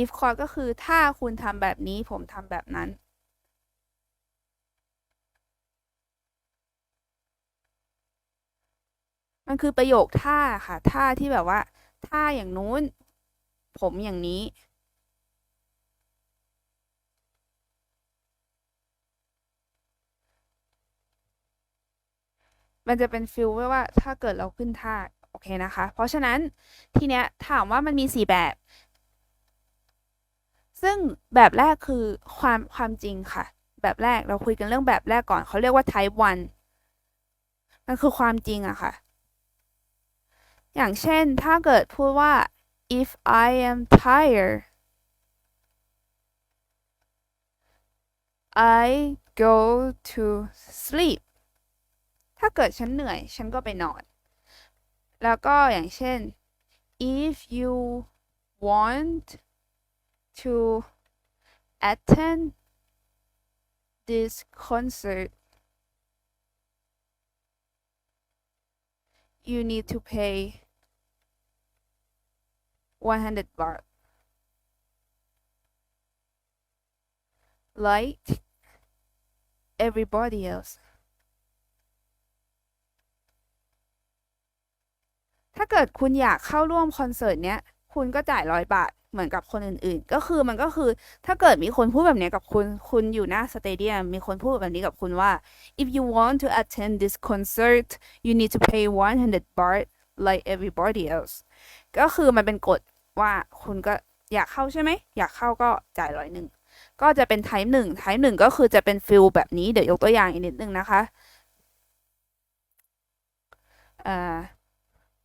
if clause ก็คือถ้าคุณทำแบบนี้ผมทำแบบนั้น มันคือประโยคท่าค่ะ ท่าที่แบบว่าท่าอย่างนู้น ผมอย่างนี้มันจะเป็นฟิลว่าว่าถ้าเกิดเราขึ้นท่าโอเคนะคะ เพราะฉะนั้นทีเนี้ยถามว่ามันมีสี่แบบ ซึ่งแบบแรกคือความความจริงค่ะ แบบแรกเราคุยกันเรื่องแบบแรกก่อน เขาเรียกว่า type 1 มันคือความจริงอะค่ะ อย่างเช่นถ้าเกิดพูดว่า if I am tired I go to sleep ถ้าเกิดฉันเหนื่อย ฉันก็ไปนอน แล้วก็อย่างเช่น if you want to attend this concert you need to pay 100 baht like everybody else ถ้าเกิดคุณอยากเข้าร่วมคอนเสิร์ตเนี้ย คุณก็จ่ายร้อยบาท เหมือนกับคนอื่นๆ ก็คือมันก็คือถ้าเกิดมีคนพูดแบบนี้กับคุณ คุณอยู่หน้าสเตเดียม มีคนพูดแบบนี้กับคุณว่า if you want to attend this concert you need to pay 100 baht like everybody else ก็คือมันเป็นกฎว่าคุณก็อยากเข้าใช่ไหม อยากเข้าก็จ่ายร้อยหนึ่ง ก็จะเป็น type หนึ่ง type หนึ่งก็คือจะเป็นฟิลแบบนี้ เดี๋ยวยกตัวอย่างอีกนิดนึงนะคะอ่า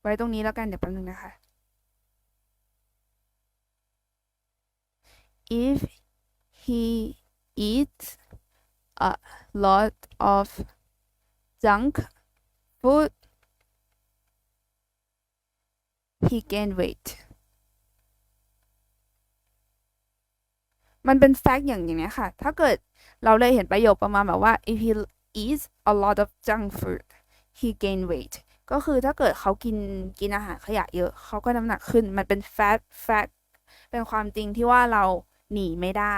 ไว้ตรงนี้แล้วกันเดี๋ยวแป๊บนึงนะคะ if he eats a lot of junk food he gain weight มันเป็นแฟกต์อย่างอย่างนี้ค่ะ ถ้าเกิดเราเลยเห็นประโยคประมาณแบบว่า if he eats a lot of junk food he gain weight ก็คือถ้าเกิดเขากินกินอาหารขยะเยอะ เขาก็น้ำหนักขึ้น มันเป็น fact fact เป็นความจริงที่ว่าเรา หนีไม่ได้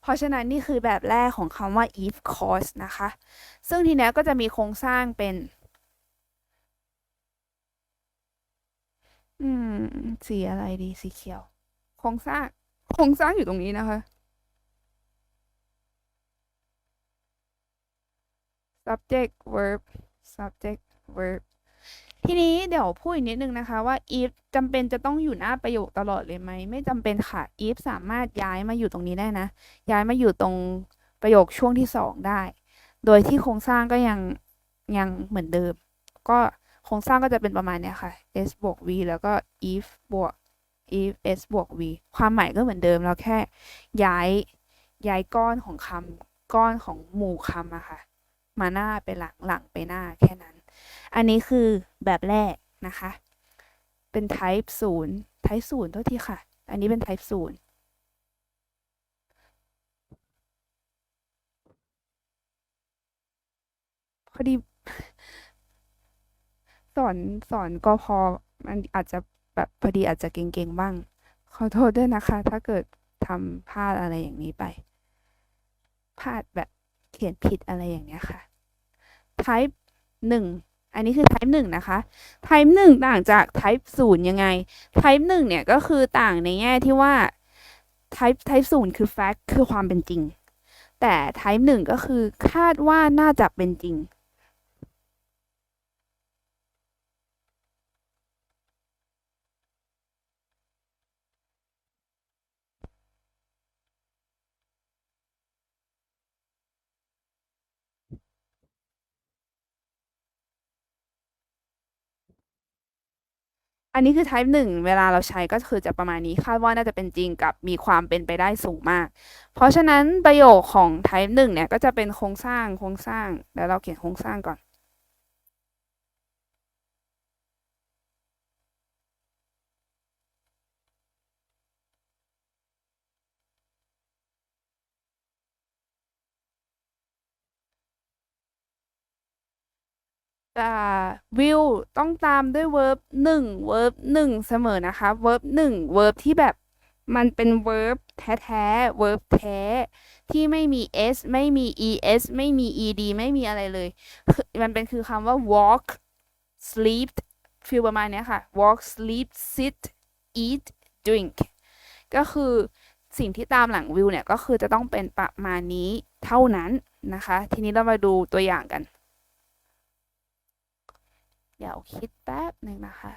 เพราะฉะนั้นนี่คือแบบแรกของคำว่า if cause นะคะ ซึ่งทีนี้ก็จะมีโครงสร้างเป็น อืม สีอะไรดีสีเขียว โครงสร้าง โครงสร้างอยู่ตรงนี้นะคะ subject verb subject verb ทีนี้เดี๋ยวพูดอีกนิดนึงนะคะว่า if จำเป็นจะต้องอยู่หน้าประโยคตลอดเลยไหม ไม่จำเป็นค่ะ if สามารถย้ายมาอยู่ตรงนี้ได้นะ ย้ายมาอยู่ตรงประโยคช่วงที่สองได้ โดยที่โครงสร้างก็ยังยังเหมือนเดิม ก็โครงสร้างก็จะเป็นประมาณเนี้ยค่ะ s บวก v แล้วก็ if บวก if s บวก v ความหมายก็เหมือนเดิม เราแค่ย้ายย้ายก้อนของคำก้อนของหมู่คำอะค่ะ มาหน้าไปหลังหลังไปหน้าแอันนี้คือแบบแรกนะคะ เป็น type 0 type 0โทษทีค่ะ อันนี้เป็น type 0พอดีสอนสอนก็พอมันอาจจะแบบพอดีอาจจะเก่งๆบ้าง ขอโทษด้วยนะคะ ถ้าเกิดทำพลาดอะไรอย่างนี้ไปพลาดแบบเขียนผิดอะไรอย่างเนี้ยค่ะ type 1 อันนี้คือ type 1 นะคะ type 1 ต่างจาก type 0 ยังไง type 1 เนี่ยก็คือต่างในแง่ที่ว่า type type 0 คือ fact คือความเป็นจริง แต่ type 1 ก็คือคาดว่าน่าจะเป็นจริง อันนี้คือ type 1 เวลาเราใช้ก็คือจะประมาณนี้คาดว่าน่าจะเป็นจริงกับมีความเป็นไปได้สูงมาก เพราะฉะนั้นประโยคของ type 1 เนี่ยก็จะเป็นโครงสร้างโครงสร้างเดี๋ยวเราเขียนโครงสร้างก่อน อ่า will ต้องตามด้วย verb 1 verb 1 เสมอนะคะ verb 1 verb ที่แบบมันเป็น verb แท้ๆ verb แท้ ที่ไม่มี s ไม่มี es ไม่มี ed ไม่มีอะไรเลย มันเป็นคือคำว่า walk sleep ฟีลประมาณนี้ค่ะ walk sleep sit eat drink ก็คือสิ่งที่ตามหลังวิวเนี่ย ก็คือจะต้องเป็นประมาณนี้เท่านั้นนะคะ ทีนี้เรามาดูตัวอย่างกัน เดี๋ยวคิดแป๊บหนึ่งนะคะ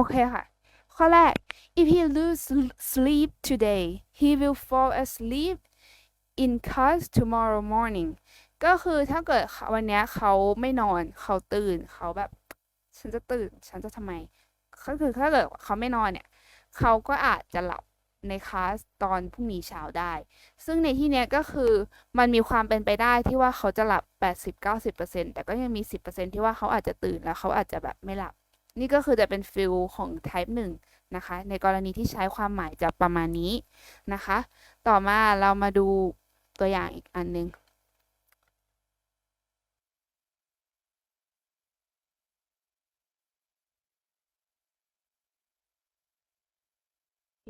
โอเคค่ะ ข้อแรก if he lose sleep today he will fall asleep in class tomorrow morning ก็คือถ้าเกิดวันนี้เขาไม่นอนเขาตื่นเขาแบบ ฉันจะตื่น ฉันจะทำไม ก็คือถ้าเกิดเขาไม่นอนเนี่ย เขาก็อาจจะหลับในคลาสตอนพรุ่งนี้เช้าได้ ซึ่งในที่นี้ก็คือมันมีความเป็นไปได้ที่ว่าเขาจะหลับ 80-90%แต่ก็ยังมี 10%ที่ว่าเขาอาจจะตื่นแล้วเขาอาจจะแบบไม่หลับ นี่ก็คือจะเป็นฟิลของ type 1 นะคะ ในกรณีที่ใช้ความหมายจะประมาณนี้นะคะ ต่อมาเรามาดูตัวอย่างอีกอันหนึง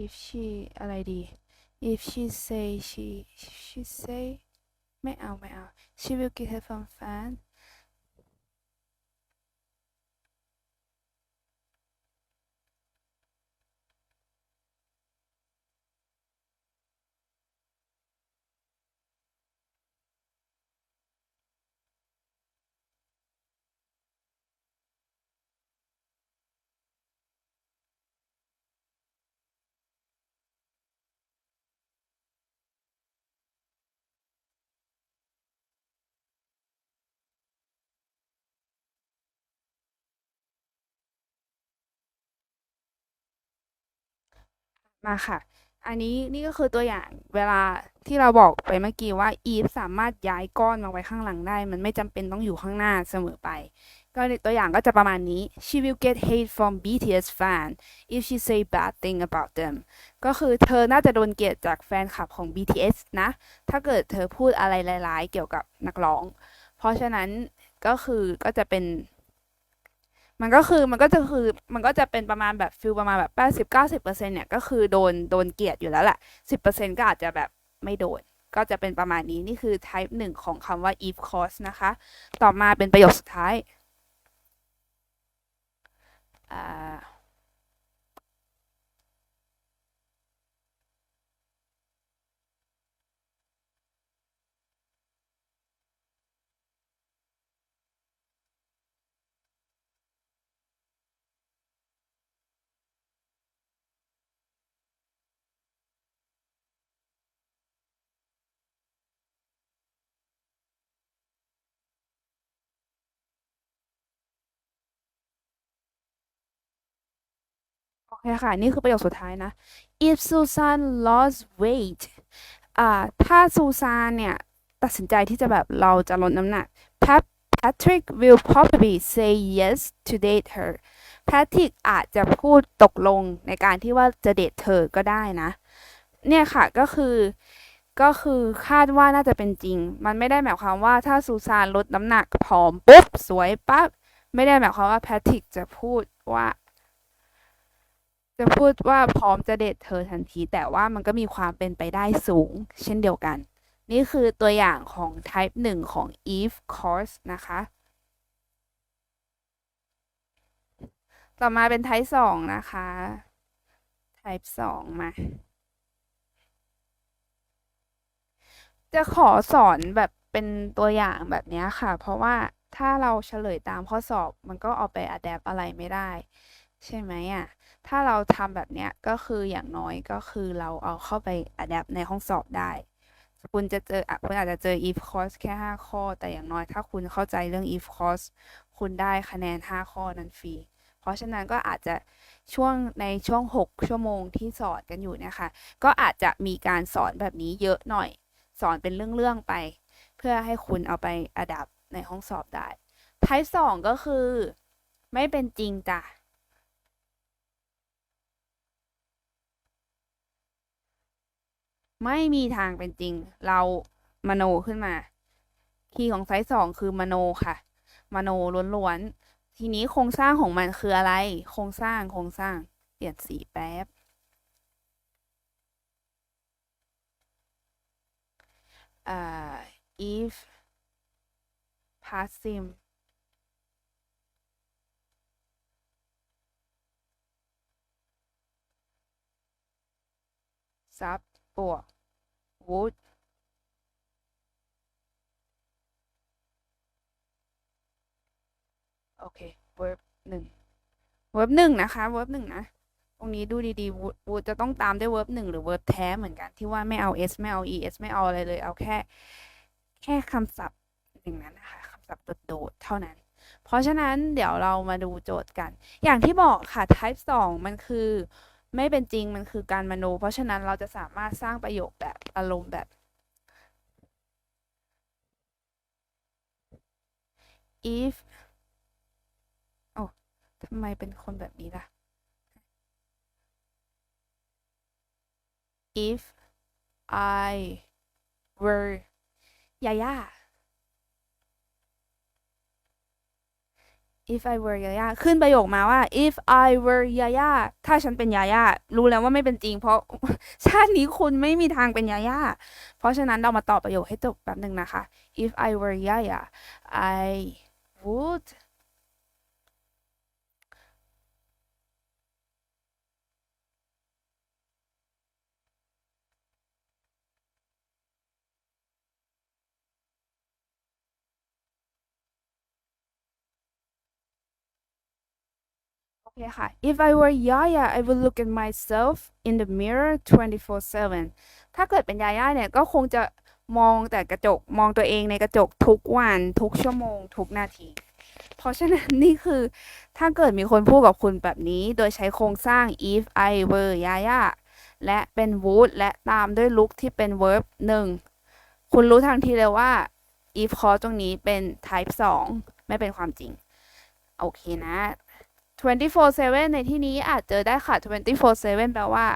if she อะไรดี if she say she she say ไม่เอา ไม่เอา she will get her from fan มาค่ะ อันนี้นี่ก็คือตัวอย่างเวลาที่เราบอกไปเมื่อกี้ว่า if สามารถย้ายก้อนมาไว้ข้างหลังได้ มันไม่จำเป็นต้องอยู่ข้างหน้าเสมอไป ก็ตัวอย่างก็จะประมาณนี้ she will get hate from BTS fan if she say bad thing about them ก็คือเธอน่าจะโดนเกลียดจากแฟนคลับของ BTS นะ ถ้าเกิดเธอพูดอะไรร้ายๆ เกี่ยวกับนักร้อง เพราะฉะนั้นก็คือก็จะเป็น มันก็คือมันก็จะคือมันก็จะเป็นประมาณแบบฟิลประมาณแบบแปดสิบเก้าสิบเปอร์เซ็นเนี่ยก็คือโดนโดนเกลียดอยู่แล้วแหละสิบเปอร์เซ็นก็อาจจะแบบไม่โดน ก็จะเป็นประมาณนี้นี่คือ type หนึ่งของคำว่า if clause นะคะ ต่อมาเป็นประโยคสุดท้ายอ่า เคค่ะ นี่คือประโยคสุดท้ายนะ if Susan lost weight อ่าถ้าซูซานเนี่ย ตัดสินใจที่จะแบบเราจะลดน้ำหนัก Pat Patrick will probably say yes to date her Patrick อาจจะพูดตกลงในการที่ว่าจะเดทเธอก็ได้นะ เนี่ยค่ะก็คือก็คือคาดว่าน่าจะเป็นจริง มันไม่ได้หมายความว่าถ้าซูซานลดน้ำหนักผอมปุ๊บ สวยปั๊บ ไม่ได้หมายความว่าแพทริกจะพูดว่า จะพูดว่าพร้อมจะเดทเธอทันที แต่ว่ามันก็มีความเป็นไปได้สูง เช่นเดียวกัน นี่คือตัวอย่างของ type 1 ของ if course นะคะ ต่อมาเป็น type 2 นะคะ type 2 มาจะขอสอนแบบเป็นตัวอย่างแบบนี้ค่ะ เพราะว่าถ้าเราเฉลยตามข้อสอบมันก็เอาไปอัดแอปอะไรไม่ได้ ใช่ไหมอะ ถ้าเราทำแบบเนี้ยก็คืออย่างน้อยก็คือเราเอาเข้าไปอัดแอปในห้องสอบได้ คุณจะเจออะคุณอาจจะเจอ if course แค่ 5 ข้อ แต่อย่างน้อยถ้าคุณเข้าใจเรื่อง if course คุณได้คะแนน 5 ข้อนั้นฟรี เพราะฉะนั้นก็อาจจะช่วงในช่วง 6 ชั่วโมงที่สอนกันอยู่เนะคะ ก็อาจจะมีการสอนแบบนี้เยอะหน่อย สอนเป็นเรื่องๆไป เพื่อให้คุณเอาไปอัดับในห้องสอบได้ type 2ก็คือ ไม่เป็นจริงจ้ะ ไม่มีทางเป็นจริง เรามโนขึ้นมา คีย์ของไซส์สองคือมโนค่ะ มโนล้วนๆ ทีนี้โครงสร้างของมันคืออะไร โครงสร้างโครงสร้าง เปลี่ยนสีแป๊บ อ่า if passive sub บ วก would โอเค verb หนึ่ง verb หนึ่งนะคะ verb หนึ่งนะ ตรงนี้ดูดีๆ would would จะต้องตามด้วย verb หนึ่งหรือ verb แท้เหมือนกันที่ว่าไม่เอา s ไม่เอา es ไม่เอาอะไรเลย เอาแค่ แค่คำศัพท์อย่งนั้นนะคะคำศัพท์โดดๆเท่านั้น เพราะฉะนั้นเดี๋ยวเรามาดูโจทย์กัน อย่างที่บอกค่ะ type 2 มันคือ ไม่เป็นจริงมันคือการมโน เพราะฉะนั้นเราจะสามารถสร้างประโยคแบบอารมณ์แบบ if โอ้ทำไมเป็นคนแบบนี้ล่ะ if I were ยาย่า if I were ยาย่าขึ้นประโยคมาว่า if I were ยาย่าถ้าฉันเป็นยาย่ารู้แล้วว่าไม่เป็นจริง เพราะชาตินี้คุณไม่มีทางเป็นยาย่าเพราะฉะนั้นเรามาต่อประโยคให้จบแป๊บหนึ่งนะคะ if I were ยาย่า I would เคค่ะ if I were Yaya I would look at myself in the mirror 24/7 ถ้าเกิดเป็นยาย่าเนี่ยก็คงจะมองแต่กระจกมองตัวเองในกระจกทุกวันทุกชั่วโมง ทุกนาที เพราะฉะนั้นนี่คือถ้าเกิดมีคนพูดกับคุณแบบนี้ โดยใช้โครงสร้าง if I were Yaya และเป็น would และตามด้วย look ที่เป็น verb หนึ่งคุณรู้ทันทีเลยว่า if clause ตรงนี้เป็น type 2 ไม่เป็นความจริง โอเคนะ 24/7 ในที่นี้อาจเจอได้ค่ะ 24/7 แปลว่า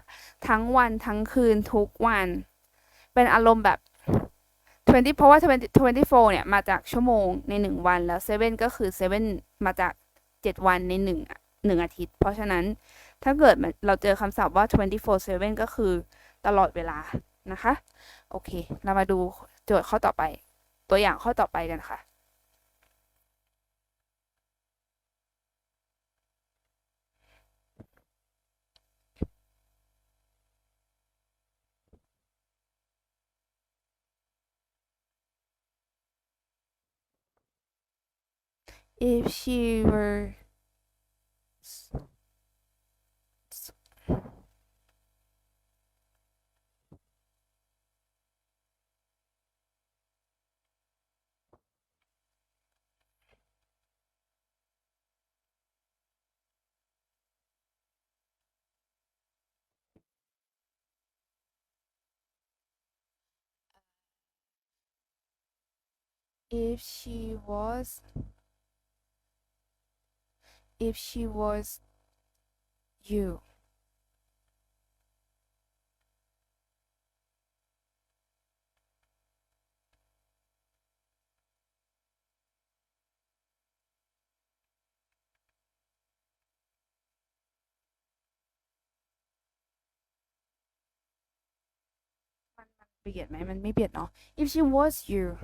ทั้งวันทั้งคืนทุกวัน เป็นอารมณ์แบบ 20 เพราะว่า 20 24 เนี่ย มาจากชั่วโมงใน 1 วันแล้ว 7 ก็คือ 7 มาจาก 7 วันใน 1 1 อาทิตย์ เพราะฉะนั้นถ้าเกิดเราเจอคำศัพท์ว่า 24/7 ก็คือตลอดเวลานะคะ โอเค เรามาดูโจทย์ข้อต่อไป ตัวอย่างข้อต่อไปกันค่ะ if she were if she was if she was you. Begin, maybe it now. If she was you,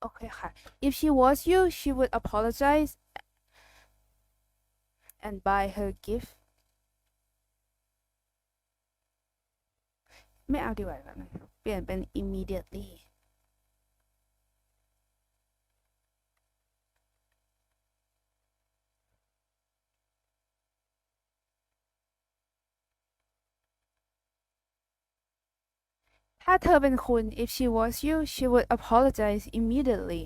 โอเคค่ะ if she was you she would apologize and buy her gift ไม่เอาดีกว่าแบบนั้นเปลี่ยนเป็น immediately ถ้าเธอเป็นคุณ if she was you she would apologize immediately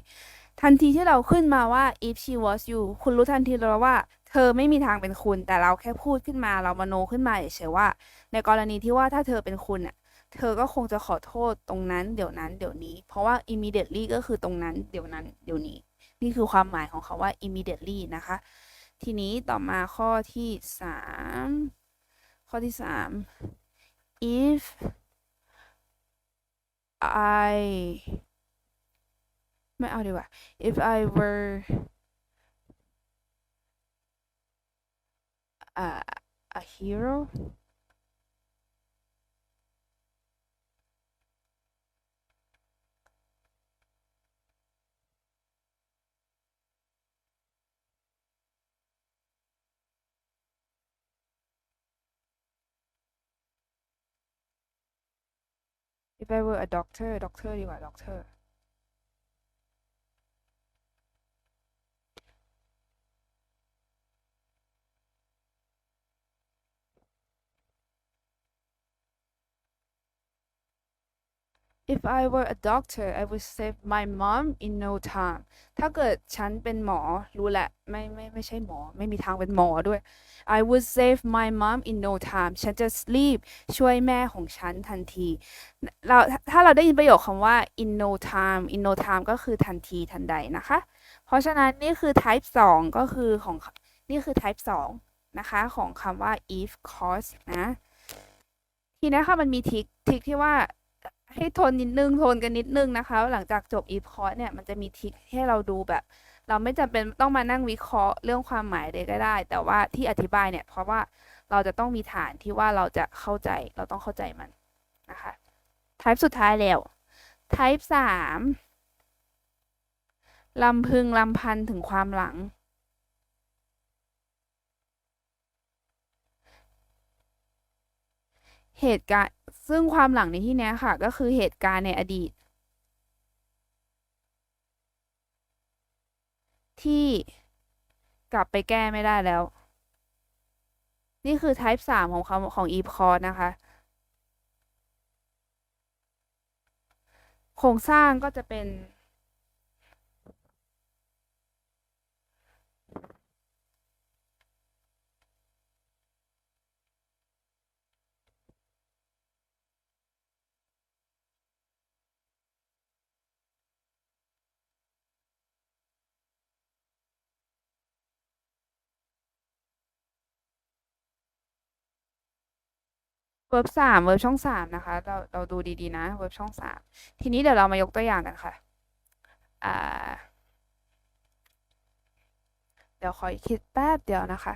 ทันทีที่เราขึ้นมาว่า if she was you คุณรู้ทันทีเลยว่า เธอไม่มีทางเป็นคุณ แต่เราแค่พูดขึ้นมาเรามโนขึ้นมาเฉยๆว่า ในกรณีที่ว่าถ้าเธอเป็นคุณอะเธอก็คงจะขอโทษตรงนั้นเดี๋ยวนั้นเดี๋ยวนี้ เพราะว่า immediately ก็คือตรงนั้นเดี๋ยวนั้นเดี๋ยวนี้ นี่คือความหมายของเขาว่า immediately นะคะ ทีนี้ต่อมาข้อที่สามข้อที่สาม if I ไม่เอาดีกว่า if I were a a hero if I were a doctor doctor ดีกว่า doctor If I were a doctor I would save my mom in no time ถ้าเกิดฉันเป็นหมอรู้แหละ ไม่ไม่ไม่ใช่หมอ ไม่มีทางเป็นหมอด้วย I would save my mom in no time ฉันจะรีบช่วยแม่ของฉันทันที เราถ้าเราได้ยินประโยคคำว่า in no time in no time ก็คือทันทีทันใดนะคะ เพราะฉะนั้นนี่คือ type 2 ก็คือของนี่คือ type 2 นะคะ ของคำว่า if cause นะ ทีนี้ค่ะมันมีทิกทิกที่ว่า ให้ทนนิดนึงทนกันนิดนึงนะคะ หลังจากจบ if cause เนี่ยมันจะมีทิกให้เราดูแบบ เราไม่จำเป็นต้องมานั่งวิเคราะห์เรื่องความหมายเลยก็ได้ แต่ว่าที่อธิบายเนี่ย เพราะว่าเราจะต้องมีฐานที่ว่าเราจะเข้าใจเราต้องเข้าใจมันนะคะ type สุดท้ายแล้ว type 3ลำพึงลำพันถึงความหลัง เหตุการณ์ซึ่งความหลังในที่นี้ค่ะ ก็คือเหตุการณ์ในอดีต ที่กลับไปแก้ไม่ได้แล้ว นี่คือ type 3 ของคำของ if cause นะคะโครงสร้างก็จะเป็น เวิร์บสามเวิร์บช่องสามนะคะ เราเราดูดีๆนะเวิร์บช่องสามทีนี้เดี๋ยวเรามายกตัวอย่างกันค่ะอ่าเดี๋ยวขอคิดแป๊บเดียวนะคะ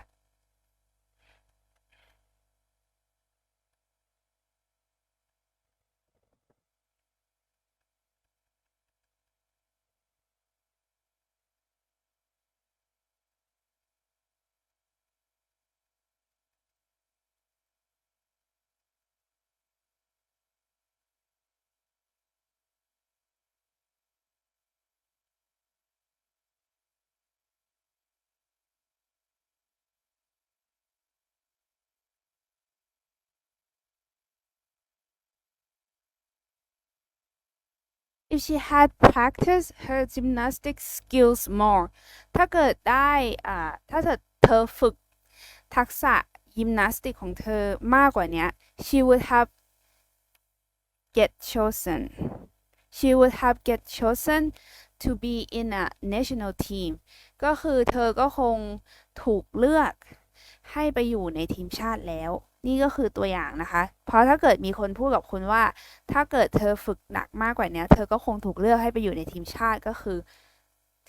if she had practiced her gymnastic skills more ถ้าเกิดได้อ่าถ้าเกิดเธอฝึกทักษะยิมนาสติกของเธอมากกว่านี้ she would have get chosen she would have get chosen to be in a national team ก็คือเธอก็คงถูกเลือกให้ไปอยู่ในทีมชาติแล้ว นี่ก็คือตัวอย่างนะคะ เพราะถ้าเกิดมีคนพูดกับคุณว่า ถ้าเกิดเธอฝึกหนักมากกว่านี้เธอก็คงถูกเลือกให้ไปอยู่ในทีมชาติก็คือ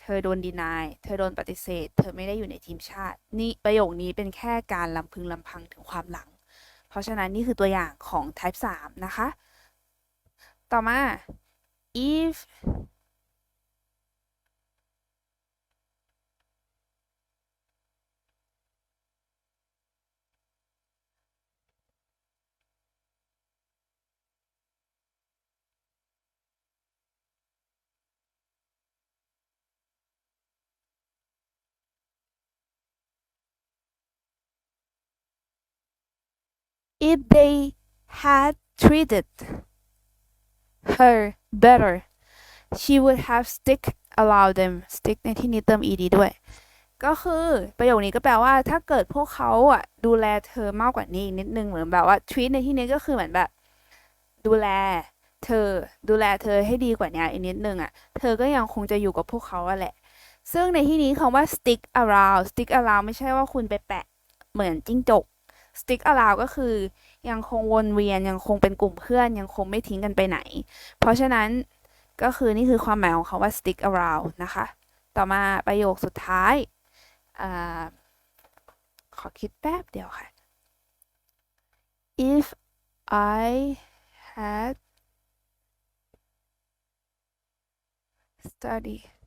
เธอโดนดีนาย เธอโดนปฏิเสธ เธอไม่ได้อยู่ในทีมชาติ นี่ประโยคนี้เป็นแค่การลำพึงลำพังถึงความหลัง เพราะฉะนั้นนี่คือตัวอย่างของ type 3 นะคะ ต่อมา if if they had treated her better she would have stick allow them stick ในที่นี้เติม ed ด้วย ก็คือประโยคนี้ก็แปลว่าถ้าเกิดพวกเขาอะ ดูแลเธอมากกว่านี้อีกนิดนึงเหมือนแบบว่า treat ในที่นี้ก็คือเหมือนแบบ ดูแลเธอดูแลเธอให้ดีกว่านี้อีกนิดนึงอะ เธอก็ยังคงจะอยู่กับพวกเขาอะแหละ ซึ่งในที่นี้คำว่า stick around stick around ไม่ใช่ว่าคุณไปแปะเหมือนจิ้งจก stick around ก็คือยังคงวนเวียนยังคงเป็นกลุ่มเพื่อน ยังคงไม่ทิ้งกันไปไหน เพราะฉะนั้นก็คือนี่คือความหมายของคาว่า stick around นะคะ ต่อมาประโยคสุดท้ายอขอคิดแป๊บเดียวค่ะ if I had studied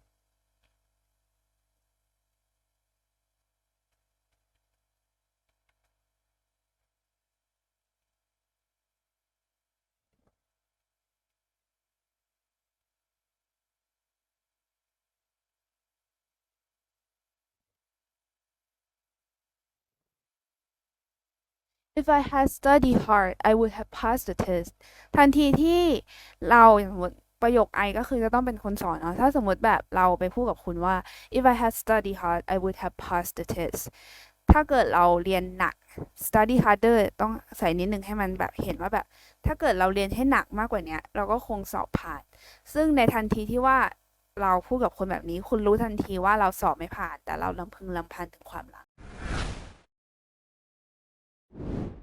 If I had studied hard I would have passed the test ทันทีที่เราอย่างสมมติประโยค I ก็คือจะต้องเป็นคนสอนเนาะถ้าสมมติแบบเราไปพูดกับคุณว่า if I had studied hard I would have passed the test ถ้าเกิดเราเรียนหนัก study harder ต้องใส่นิดนึงให้มันแบบเห็นว่าแบบ ถ้าเกิดเราเรียนให้หนักมากกว่านี้เราก็คงสอบผ่าน ซึ่งในทันทีที่ว่าเราพูดกับคนแบบนี้ คุณรู้ทันทีว่าเราสอบไม่ผ่าน แต่เราลำพึงลำพันถึงความรัก you